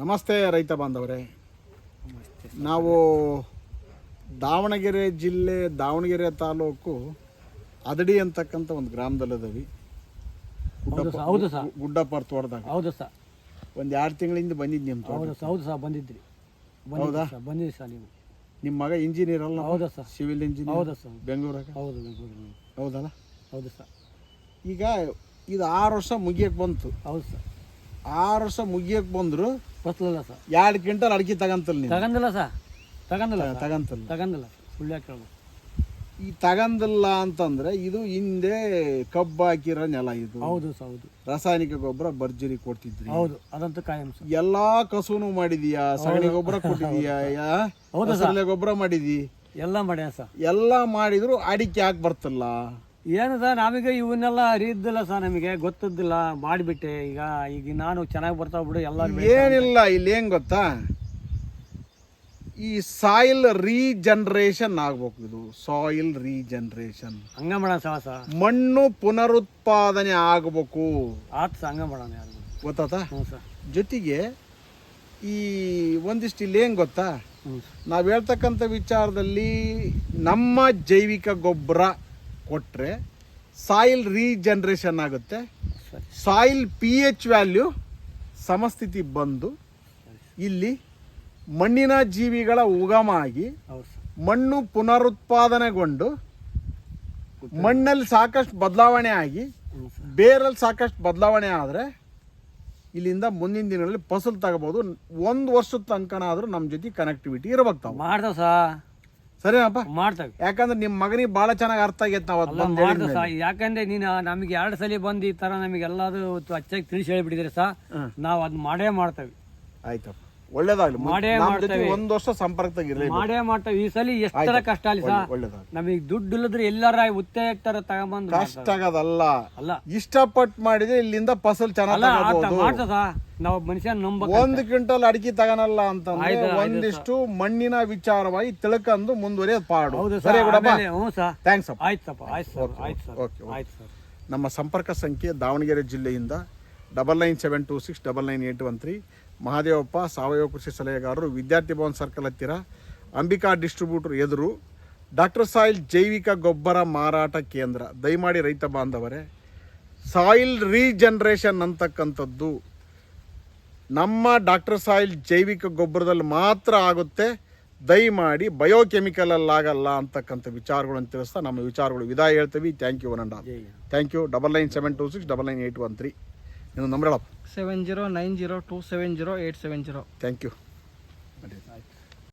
ನಮಸ್ತೆ ರೈತ ಬಾಂಧವರೇ. ನಾವು ದಾವಣಗೆರೆ ಜಿಲ್ಲೆ ದಾವಣಗೆರೆ ತಾಲೂಕು ಅದಡಿ ಅಂತಕ್ಕಂಥ ಒಂದು ಗ್ರಾಮದಲ್ಲಿದ್ದೀವಿ ಹೌದು ಸರ್ ಹೌದು ಸರ್. ಗುಡ್ಡಪ್ಪ ತೋಟದಾಗ. ಹೌದು ಸರ್. ಒಂದು ಎರಡು ತಿಂಗಳಿಂದ ಬಂದಿದ್ದು ನಿಮ್ಮ ಹೌದು ಸರ್ ಹೌದು ಸರ್ ಬಂದಿದ್ರಿ. ಹೌದಾ? ಬಂದಿದ್ರಿ ಸರ್ ನೀವು. ನಿಮ್ಮ ಮಗ ಇಂಜಿನಿಯರ್ ಅಲ್ಲ ಹೌದಾ ಸರ್. ಸಿವಿಲ್ ಇಂಜಿನಿಯರ್ ಹೌದಾ ಸರ್. ಬೆಂಗಳೂರಾಗ? ಹೌದು ಬೆಂಗಳೂರು. ಹೌದಲ್ಲ? ಹೌದು ಸರ್. ಈಗ ಇದು ಆರು ವರ್ಷ ಮುಗಿಯಕ್ಕೆ ಬಂತು. ಹೌದು ಸರ್. ಆರು ವರ್ಷ ಮುಗಿಯಕ್ಕೆ ಬಂದ್ರು ಫಸ್ಲಲ್ಲ ಸರ್. ಎರಡು ಕ್ವಿಂಟಲ್ ಅಡಿಕೆ ತಗಂತಲ್ಲ ನೀವು ತಗಂದಿಲ್ಲ ಸರ್. ತಗಂದಿಲ್ಲ ತಗಂತಲ್ಲ. ತಗಂದಿಲ್ಲ. ಸುಳ್ಳು ಯಾಕೆ ಈ ತಗಂದಿಲ್ಲ ಅಂತಂದ್ರೆ ಇದು ಹಿಂದೆ ಕಬ್ಬು ಹಾಕಿರೋ ನೆಲ ಇದು. ಹೌದು ಸರ್ ಹೌದು. ರಾಸಾಯನಿಕ ಗೊಬ್ಬರ ಭರ್ಜರಿ ಕೊಡ್ತಿದ್ರಿ. ಹೌದು ಅದಂತೂ ಕಾಯಂ ಸರ್. ಎಲ್ಲಾ ಕಸುನು ಮಾಡಿದೀಯಾ? ಸಗಣಿ ಗೊಬ್ಬರ ಕೊಟ್ಟಿದೀಯಾ? ಹೌದು ಸರ್. ಗೊಬ್ಬರ ಮಾಡಿದಿ? ಎಲ್ಲ ಮಾಡ್ಯಾ ಸರ್. ಎಲ್ಲ ಮಾಡಿದ್ರು ಅಡಿಕೆ ಯಾಕೆ ಬರ್ತಲ್ಲ? ಏನು ಸರ್ ನಮಗೆ ಇವನ್ನೆಲ್ಲ ಅರಿಯಿದ್ದಿಲ್ಲ ಸರ್ ನಮಗೆ ಗೊತ್ತಿದ್ದಿಲ್ಲ ಮಾಡಿಬಿಟ್ಟೆ. ಈಗ ಈಗ ನಾನು ಚೆನ್ನಾಗಿ ಬರ್ತಾವ ಬಿಡು ಎಲ್ಲ ಏನಿಲ್ಲ ಇಲ್ಲಿ ಏನು ಗೊತ್ತಾ? ಈ ಸಾಯಿಲ್ ರೀಜನ್ರೇಷನ್ ಆಗ್ಬೇಕು ಇದು ಸಾಯಿಲ್ ರೀಜನ್ರೇಷನ್ ಹಂಗ ಮಾಡೋಣ ಸಾಸ ಸರ್ ಮಣ್ಣು ಪುನರುತ್ಪಾದನೆ ಆಗಬೇಕು. ಆತ್ ಸರ್ ಹಂಗ ಮಾಡೋಣ ಗೊತ್ತಾತಾ ಹ್ಞೂ ಸರ್. ಜೊತೆಗೆ ಈ ಒಂದಿಷ್ಟು ಇಲ್ಲಿ ಏನು ಗೊತ್ತಾ? ನಾವು ಹೇಳ್ತಕ್ಕಂಥ ವಿಚಾರದಲ್ಲಿ ನಮ್ಮ ಜೈವಿಕ ಗೊಬ್ಬರ ಕೊಟ್ಟರೆ ಸಾಯಿಲ್ ರೀಜನ್ರೇಷನ್ ಆಗುತ್ತೆ. ಸಾಯಿಲ್ ಪಿ ಎಚ್ ವ್ಯಾಲ್ಯೂ ಸಮಸ್ಥಿತಿ ಬಂದು ಇಲ್ಲಿ ಮಣ್ಣಿನ ಜೀವಿಗಳ ಉಗಮ ಆಗಿ ಮಣ್ಣು ಪುನರುತ್ಪಾದನೆಗೊಂಡು ಮಣ್ಣಲ್ಲಿ ಸಾಕಷ್ಟು ಬದಲಾವಣೆ ಆಗಿ ಬೇರಲ್ಲಿ ಸಾಕಷ್ಟು ಬದಲಾವಣೆ ಆದರೆ ಇಲ್ಲಿಂದ ಮುಂದಿನ ದಿನಗಳಲ್ಲಿ ಫಸಲು ತಗೋಬೋದು. ಒಂದು ವರ್ಷದ ತನಕನಾದರೂ ನಮ್ಮ ಜೊತೆ ಕನೆಕ್ಟಿವಿಟಿ ಇರಬೇಕು ತಾವು. ಮಾಡ್ತಾವ ಸಾ. ಸರಿನಪ್ಪ ಮಾಡ್ತೇವೆ. ಯಾಕಂದ್ರೆ ನಿಮ್ ಮಗನಿಗೆ ಬಹಳ ಚೆನ್ನಾಗಿ ಅರ್ಥ ಆಗೈತೆ ನಾವು ಅಲ್ಲ ಸಾ. ಯಾಕಂದ್ರೆ ನೀನು ನಮಗೆ ಎರಡು ಸಲ ಬಂದು ಈ ತರ ನಮಗೆ ಹಚ್ಚಾಗಿ ತಿಳಿಸಿ ಹೇಳಿಬಿಟ್ಟಿದ್ರೆ ಸಾ. ನಾವು ಅದು ಮಾಡೇ ಮಾಡ್ತೇವೆ. ಆಯ್ತಪ್ಪ. ಒಳ್ಳೇದಾಗ್ಲಿ. ಮಾಡೇ ಜೊತೆ ಮಾಡ್ತೇವೆ. ಒಂದು ವರ್ಷ ಸಂಪರ್ಕದಾಗ ಇರಲಿ. ಮಾಡೇ ಮಾಡ್ತೇವೆ. ಈ ಸಲ ಎಷ್ಟರ ಕಷ್ಟ ಅಲ್ಲಿ ಸಾ? ಒಳ್ಳೇದಾಗ್ಲಿ. ನಮಗೆ ದುಡ್ಡು ಇಲ್ಲದ್ರೆ ಎಲ್ಲಾರ ತಗೊಂಬಂದು ಕಷ್ಟ ಆಗೋದಲ್ಲ. ಅಲ್ಲ. ಇಷ್ಟಪಟ್ಟು ಮಾಡಿದ್ರೆ ಇಲ್ಲಿಂದ ಫಸಲ್ ಚೆನ್ನಾಗಿ ಅಲ್ಲ ಆತ ತಗೋಬಹುದು ಮಾಡ್ತದ ನಾವು ಮನುಷ್ಯ ನಂಬ ಒಂದ್ ಕ್ವಿಂಟಲ್ ಅಡಿಕೆ ತಗನಲ್ಲ ಅಂತಂದ್ರೆ ಒಂದಿಷ್ಟು ಮಣ್ಣಿನ ವಿಚಾರವಾಗಿ ತಿಳ್ಕೊಂಡು ಮುಂದುವರಿಯೋದು ಪಾಡು. ಹೌದು ಸರಿ ಸರ್ ಬಿಡಪ್ಪ. ಆಮೇಲೆ ಹ್ಞೂ ಸರ್ ಥ್ಯಾಂಕ್ಸ್ ಅಪ್ಪ. ಆಯ್ತು ಸಪ್ಪ ಆಯ್ತು ಸರ್ ಆಯ್ತು ಸರ್ ಓಕೆ ಓಕೆ ಆಯ್ತು ಸರ್. ನಮ್ಮ ಸಂಪರ್ಕ ಸಂಖ್ಯೆ ದಾವಣಗೆರೆ ಜಿಲ್ಲೆಯಿಂದ double nine seven two six double nine eight one three. Mahadevappa ಸಾವಯವ ಕೃಷಿ ಸಲಹೆಗಾರರು ವಿದ್ಯಾರ್ಥಿ ಭವನ್ ಸರ್ಕಲ್ ಹತ್ತಿರ. ಅಂಬಿಕಾ ಡಿಸ್ಟ್ರಿಬ್ಯೂಟರ್ ಎದುರು. ಡಾಕ್ಟರ್ ಸಾಯಿಲ್ ಜೈವಿಕ ಗೊಬ್ಬರ ಮಾರಾಟ ಕೇಂದ್ರ. ದಯಮಾಡಿ ರೈತ ಬಾಂಧವರೇ ಸಾಯಿಲ್ ರೀಜನ್ರೇಷನ್ ಅಂತಕ್ಕಂಥದ್ದು ನಮ್ಮ ಡಾಕ್ಟರ್ ಸಾಯಿಲ್ ಜೈವಿಕ ಗೊಬ್ಬರದಲ್ಲಿ ಮಾತ್ರ ಆಗುತ್ತೆ. ದಯಮಾಡಿ ಬಯೋಕೆಮಿಕಲಲ್ಲಾಗಲ್ಲ ಅಂತಕ್ಕಂಥ ವಿಚಾರಗಳನ್ನು ತಿಳಿಸ್ತಾ ನಮ್ಮ ವಿಚಾರಗಳು ವಿದಾಯ ಹೇಳ್ತೀವಿ. Thank you one and all thank you double nine seven two six double nine eight one three ಇನ್ನು ನಂಬರ್ ಹೇಳಪ್ಪ. Seven zero nine zero two seven zero eight seven zero thank you ಆಯ್ತು.